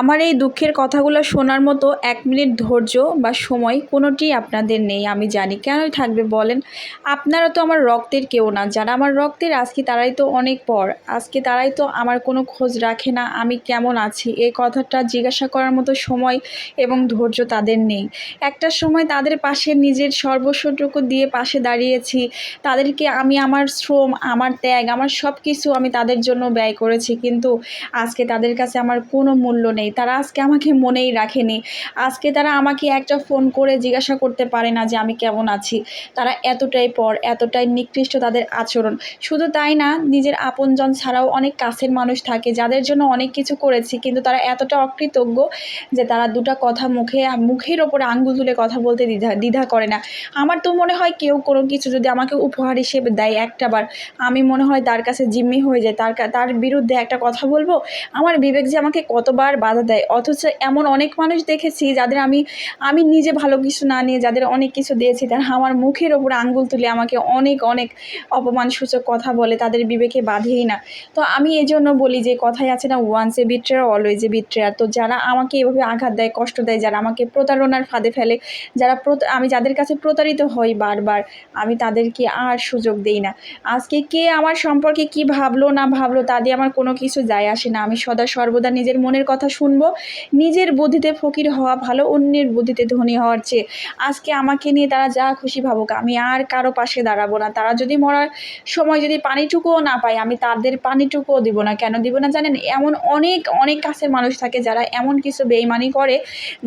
আমার এই দুঃখের কথাগুলো শোনার মতো এক মিনিট ধৈর্য বা সময় কোনোটিই আপনাদের নেই, আমি জানি। কেনই থাকবে বলেন? আপনারা তো আমার রক্তের কেউ না। যারা আমার রক্তের, আজকে তারাই তো অনেক পর। আজকে তারাই তো আমার কোনো খোঁজ রাখে না, আমি কেমন আছি? এই কথাটা জিজ্ঞাসা করার মতো সময় এবং ধৈর্য তাদের নেই। একটা সময় তাদের পাশে নিজের সর্বস্বটুকু দিয়ে পাশে দাঁড়িয়েছি। তাদেরকে আমি আমার শ্রম, আমার ত্যাগ, আমার সব কিছু আমি তাদের জন্য ব্যয় করেছি। কিন্তু আজকে তাদের কাছে আমার কোনো মূল্য নেই। তারা আজকে আমাকে মনেই রাখেনি। আজকে তারা আমাকে একটা ফোন করে জিজ্ঞাসা করতে পারে না যে আমি কেমন আছি। তারা এতটাই পর, এতটাই নিকৃষ্ট তাদের আচরণ। শুধু তাই না, নিজের আপনজন ছাড়াও অনেক কাছের মানুষ থাকে, যাদের জন্য অনেক কিছু করেছি, কিন্তু তারা এতটা অকৃতজ্ঞ যে তারা দুটো কথা মুখে, মুখের ওপরে আঙ্গুল তুলে কথা বলতে দ্বিধা দ্বিধা করে না। আমার তো মনে হয় কেউ কোনো কিছু যদি আমাকে উপহার হিসেবে দেয় একটাবার আমি মনে হয় তার কাছে জিম্মি হয়ে যায় তার তার বিরুদ্ধে একটা কথা বলব? আমার বিবেক যে আমাকে কতবার বাধা দেয়। অথচ এমন অনেক মানুষ দেখেছি যাদের আমি আমি নিজে ভালো কিছু না নিয়ে যাদের অনেক কিছু দিয়েছি, তারা আমার মুখের ওপর আঙ্গুল তুলে আমাকে অনেক অনেক অপমানসূচক কথা বলে, তাদের বিবেকে বাঁধেই না। তো আমি এই জন্য বলি যে কথাই আছে না ওয়ান্স এ বিট্রেয়ার অলওয়েজ এ বিট্রেয়ার তো যারা আমাকে এভাবে আঘাত দেয়, কষ্ট দেয়, যারা আমাকে প্রতারণার ফাঁদে ফেলে, যারা আমি যাদের কাছে প্রতারিত হই বারবার, আমি তাদেরকে আর সুযোগ দেই না। আজকে কে আমার সম্পর্কে কি ভাবলো, না ভাবলো, তা দিয়ে আমার কোনো কিছু যায় আসে না। আমি সদা সর্বদা নিজের মনের কথা শুনব। নিজের বুদ্ধিতে ফকির হওয়া ভালো, অন্যের বুদ্ধিতে ধনী হওয়ার চেয়ে। আজকে আমাকে নিয়ে তারা যা খুশি ভাবুক, আমি আর কারও পাশে দাঁড়াবো না। তারা যদি মরার সময় যদি পানিটুকুও না পায়, আমি তাদের পানিটুকুও দিব না। কেন দিব না জানেন? এমন অনেক অনেক কাছের মানুষ থাকে যারা এমন কিছু বেইমানি করে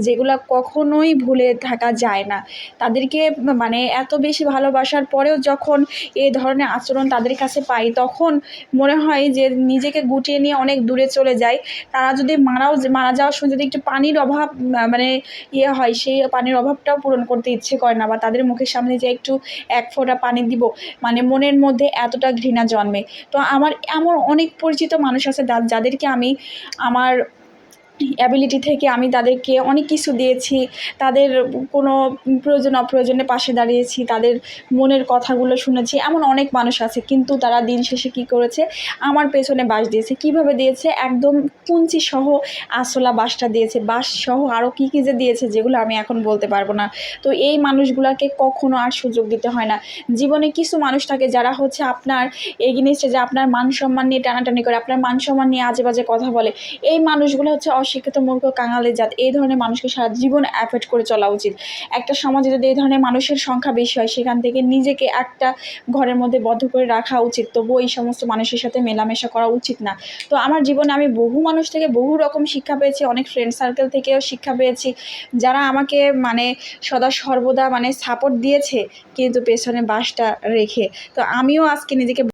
যেগুলো কখনোই ভুলে থাকা যায় না। তাদেরকে মানে এত বেশি ভালোবাসার পরেও যখন এই ধরনের আচরণ তাদের কাছে পাই, তখন মনে হয় যে নিজেকে গুটিয়ে নিয়ে অনেক দূরে চলে যায় তারা যদি মারাও মারা যাওয়ার সময় যদি একটু পানির অভাব মানে ইয়ে হয়, সেই পানির অভাবটাও পূরণ করতে ইচ্ছে করে না বা তাদের মুখের সামনে যে একটু এক ফোঁটা পানি দিব মানে মনের মধ্যে এতটা ঘৃণা জন্মে। তো আমার এমন অনেক পরিচিত মানুষ আছে যাদেরকে আমি আমার অ্যাবিলিটি থেকে আমি তাদেরকে অনেক কিছু দিয়েছি। তাদের কোনো প্রয়োজন, অপ্রয়োজনে পাশে দাঁড়িয়েছি, তাদের মনের কথাগুলো শুনেছি। এমন অনেক মানুষ আছে, কিন্তু তারা দিন শেষে কী করেছে? আমার পেছনে বাস দিয়েছে। কীভাবে দিয়েছে? একদম কুঞ্চি সহ আসলা বাসটা দিয়েছে। বাস সহ আরও কী কী যে দিয়েছে, যেগুলো আমি এখন বলতে পারব না। তো এই মানুষগুলোকে কখনো আর সুযোগ দিতে হয় না। জীবনে কিছু মানুষ থাকে যারা হচ্ছে আপনার এগিনিস্টে যে আপনার মান সম্মান নিয়ে টানাটানি করে, আপনার মান সম্মান নিয়ে আজে বাজে কথা বলে। এই মানুষগুলো হচ্ছে অশিক্ষিত মূর্খ কাঙালের জাত, এই ধরনের মানুষকে সারা জীবন অ্যাফেক্ট করে চলা উচিত। একটা সমাজে যদি এই ধরনের মানুষের সংখ্যা বেশি হয়, সেখান থেকে নিজেকে একটা ঘরের মধ্যে বদ্ধ করে রাখা উচিত। তবুও এই সমস্ত মানুষের সাথে মেলামেশা করা উচিত না। তো আমার জীবনে আমি বহু মানুষ থেকে বহু রকম শিক্ষা পেয়েছি, অনেক ফ্রেন্ড সার্কেল থেকেও শিক্ষা পেয়েছি, যারা আমাকে মানে সদা সর্বদা মানে সাপোর্ট দিয়েছে, কিন্তু পেছনে বাসটা রেখে। তো আমিও আজকে নিজেকে